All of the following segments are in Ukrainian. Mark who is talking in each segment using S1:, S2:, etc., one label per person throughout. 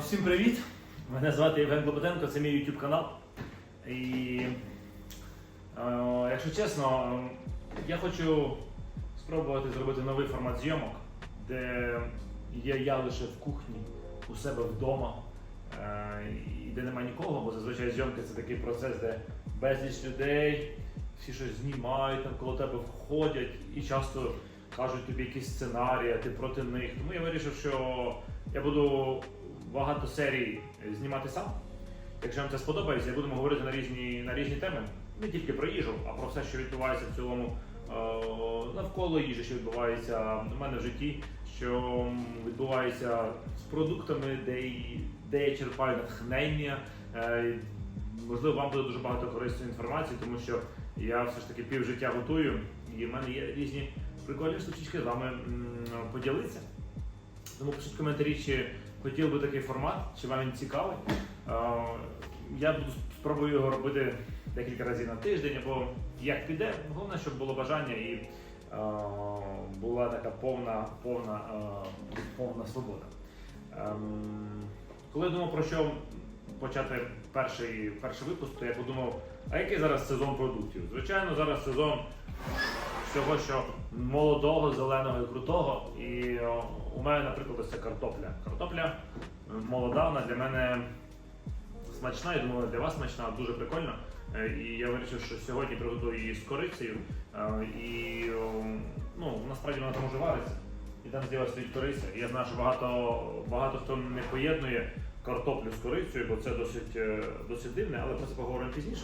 S1: Всім привіт! Мене звати Євген Клопотенко, це мій YouTube канал. І якщо чесно, я хочу спробувати зробити новий формат зйомок, де є я лише в кухні, у себе вдома, е, і де немає нікого, бо зазвичай зйомки це такий процес, де безліч людей, всі щось знімають, там коло тебе входять і часто кажуть тобі якісь сценарії, ти проти них. Тому я вирішив, що я буду багато серій знімати сам. Якщо вам це сподобається, будемо говорити на різні, на різні теми, не тільки про їжу, а про все, що відбувається в цілому е, навколо їжі, що відбувається в мене в житті, що відбувається з продуктами, де, де я черпаю натхнення. Е, Можливо, вам буде дуже багато корисної інформації, тому що я все ж таки півжиття готую, і в мене є різні прикольні штучки з вами поділитися. Тому пишіть коментарі, чи хотів би такий формат, чи вам він цікавий. Я спробую його робити декілька разів на тиждень, або як піде. Головне, щоб було бажання і була така повна, повна, повна свобода. Ем, Коли я думав про що почати перший, перший випуск, то я подумав, а який зараз сезон продуктів? Звичайно, зараз сезон всього, що молодого, зеленого і крутого. І у мене, наприклад, це картопля. Картопля е, молода, вона для мене смачна, я думаю, для вас смачна, дуже прикольно. Е, І я вирішив, що сьогодні приготую її з корицею. Е, І ну, насправді вона там уже вариться. І там з'явилася стоїть кориця. Я знаю, що багато, багато хто не поєднує картоплю з корицею, бо це досить, досить дивне, але про це поговоримо пізніше.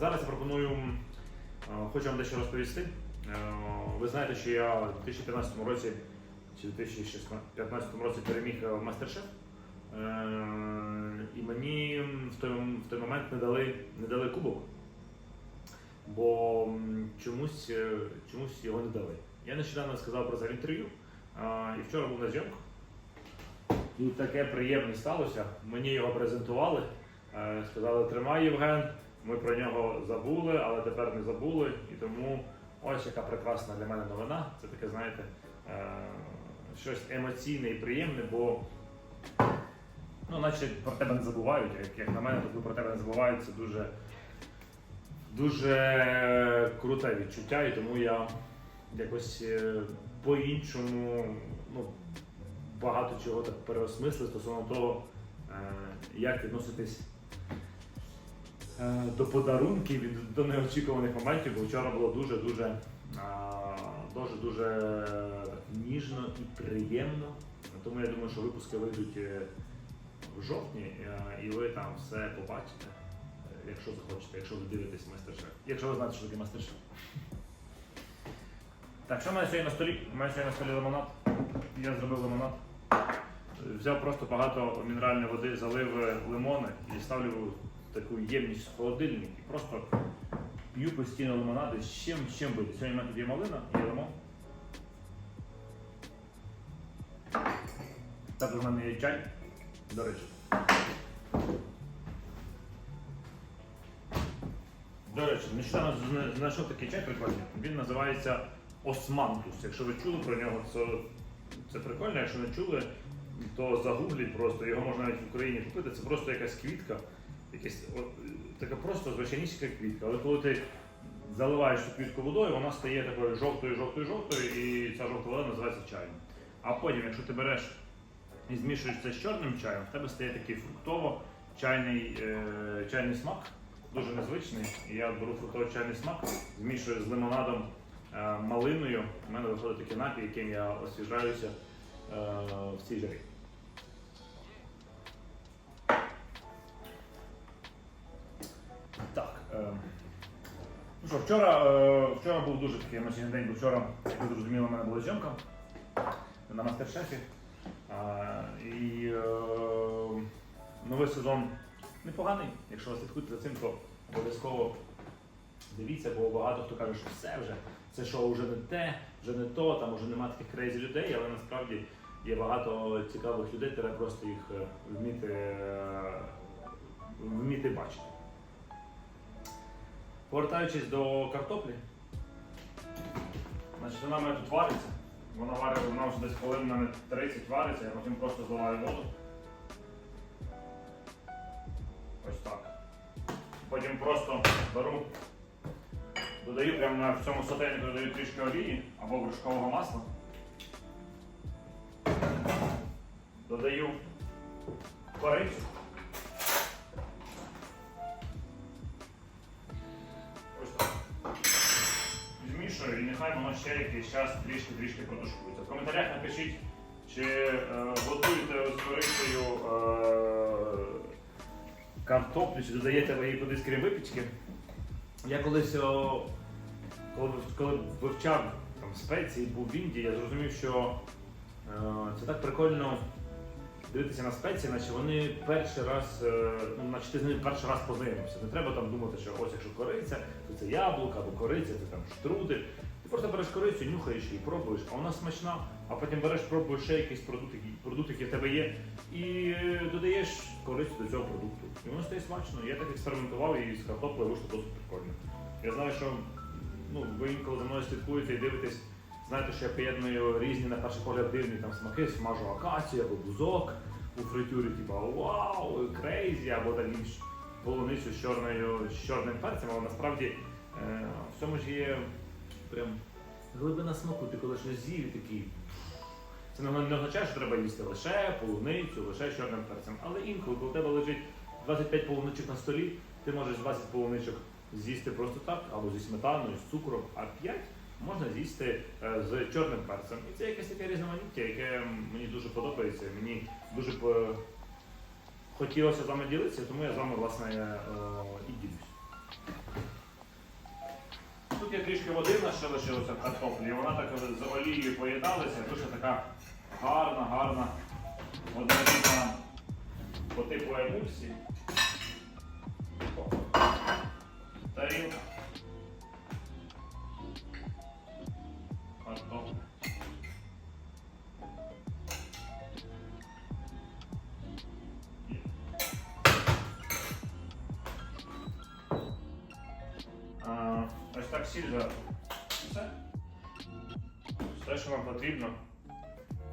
S1: Зараз я пропоную Хочу вам дещо розповісти. Е, Ви знаєте, що я у 2015 році чи в 2015 році переміг е, в мастер-шеф. Е, І мені в той, в той момент не дали, не дали кубок, бо чомусь, е, чомусь його не дали. Я нещодавно сказав про це в інтерв'ю, е, і вчора був на зйомках. І таке приємне сталося. Мені його презентували, е, сказали, тримай Євген. Ми про нього забули, але тепер не забули. І тому ось яка прекрасна для мене новина. Це таке, знаєте, е, щось емоційне і приємне, бо ну, наче про тебе не забувають. Як, як на мене, то коли про тебе не забувають, це дуже, дуже круте відчуття, і тому я якось е, по-іншому ну, багато чого так переосмислив стосовно того, е, як відноситись до подарунків і до неочікуваних моментів, бо вчора було дуже-дуже дуже дуже ніжно і приємно. Тому я думаю, що випуски вийдуть е, в жовтні, е, і ви там все побачите, е, якщо захочете, якщо ви дивитесь мастер-шеф. Якщо ви знаєте, що таке мастер-шеф. Так, що в мене сьогодні на столі? У мене сьогодні на столі лимонад. Я зробив лимонад. Взяв просто багато мінеральної води, залив е, лимони і ставлю таку ємність в холодильник і просто п'ю постійно лимонади з чим, з чим буде. Сьогодні в мене тут є малина і лимон. Також в мене є чай, до речі. До речі, нещодавно знайшов такий чай прикольний. Він називається Османтус. Якщо ви чули про нього, це, це прикольно. Якщо не чули, то загугліть просто. Його можна навіть в Україні купити. Це просто якась квітка. Якась, така просто звичайнісінька квітка. Але коли ти заливаєш цю квітку водою, вона стає такою жовтою, жовтою, жовтою, і ця жовта вода називається чаєм. А потім, якщо ти береш і змішуєш це з чорним чаєм, в тебе стає такий фруктово-чайний е, чайний смак, дуже незвичний. Я беру фруктово-чайний смак, змішую з лимонадом е, малиною. У мене виходить такий напій, яким я освіжаюся е, в цій жарі. Що, вчора, е, вчора був дуже такий емоційний день, бо вчора, як ви зрозуміли, у мене була зйомка на мастер-шефі. І е, новий сезон непоганий. Якщо ви слідкуєте за цим, то обов'язково дивіться, бо багато хто каже, що все вже, це шоу вже не те, вже не то, там вже немає таких крейзі людей, але насправді є багато цікавих людей, треба просто їх е, вміти, вміти бачити. Повертаючись до картоплі, значить вона мене тут вариться. Вона варить, вона вже десь хвилин мене 30 вариться, я потім просто зливаю воду. Ось так. Потім просто беру, додаю прямо на цьому сотейнику додаю трішки олії або вершкового масла. Додаю корицю. Змішую і нехай воно ще якийсь час трішки-трішки протушкується. В коментарях напишіть, чи е, готуєте з корицею е, картоплю, чи додаєте ви її кудись крім випічки. Я колись, о, коли, коли вивчав там, спеції, був в Індії, я зрозумів, що е, це так прикольно дивитися на спеції, наче вони перший раз, е, ну, наче ти з ними перший раз познайомився. Не треба там думати, що ось якщо кориця, то це яблука або кориця, це там штрудель. Ти просто береш корицю, нюхаєш її, пробуєш, а вона смачна, а потім береш, пробуєш ще якийсь продукт, продукт, який в тебе є, і е, додаєш корицю до цього продукту. І воно стає смачно. Я так експериментував і з картоплею вийшло досить прикольно. Я знаю, що ну, ви інколи за мною слідкуєте і дивитесь, знаєте, що я поєдную різні на перший погляд дивні там смаки, смажу акацію або бузок у фритюрі, типу вау, крейзі, або там інш полуницю з чорною з чорним перцем, але насправді е, в цьому ж є прям глибина смаку. Ти коли щось з'їв такий. Це не означає, що треба їсти лише полуницю, лише чорним перцем. Але інколи, коли у тебе лежить 25 полуничок на столі, ти можеш 20 полуничок з'їсти просто так, або зі сметаною, з цукром, а 5 можна з'їсти е, з чорним перцем. І це якесь таке різноманіття, яке мені дуже подобається. Мені дуже по... хотілося з вами ділитися, тому я з вами власне е, і ділюсь. Тут є трішки води, в ще лишилося в картоплі, і вона так з олією поєдналася, дуже така гарна, гарна, однорідна по типу емульсії. Сіль все. Все, що вам потрібно.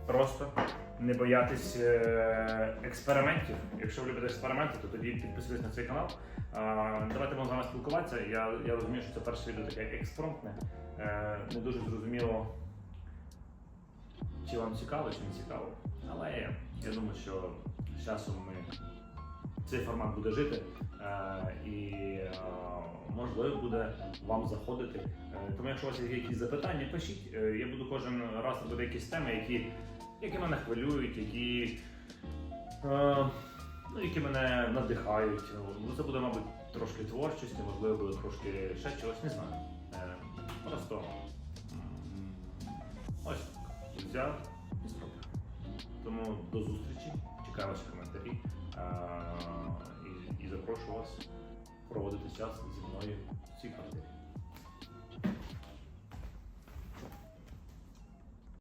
S1: Просто не боятись е, експериментів. Якщо ви любите експерименти, то тоді підписуйтесь на цей канал. Давайте будемо з вами спілкуватися. Я, я розумію, що це перше відео таке експромтне. Е, Не дуже зрозуміло, чи вам цікаво, чи не цікаво. Але я думаю, що з часом ми цей формат буде жити. Е, і можливо буде вам заходити. Е, Тому якщо у вас є якісь запитання, пишіть. Е, Я буду кожен раз робити якісь теми, які, які мене хвилюють, які, е, ну, які мене надихають. Ну, Це буде, мабуть, трошки творчості, можливо, буде трошки ще чогось, не знаю. Просто ось так. Взяв і спробував. Тому до зустрічі. Чекаю ваші коментарі. І, і запрошую вас проводити час зі мною в цій квартирі.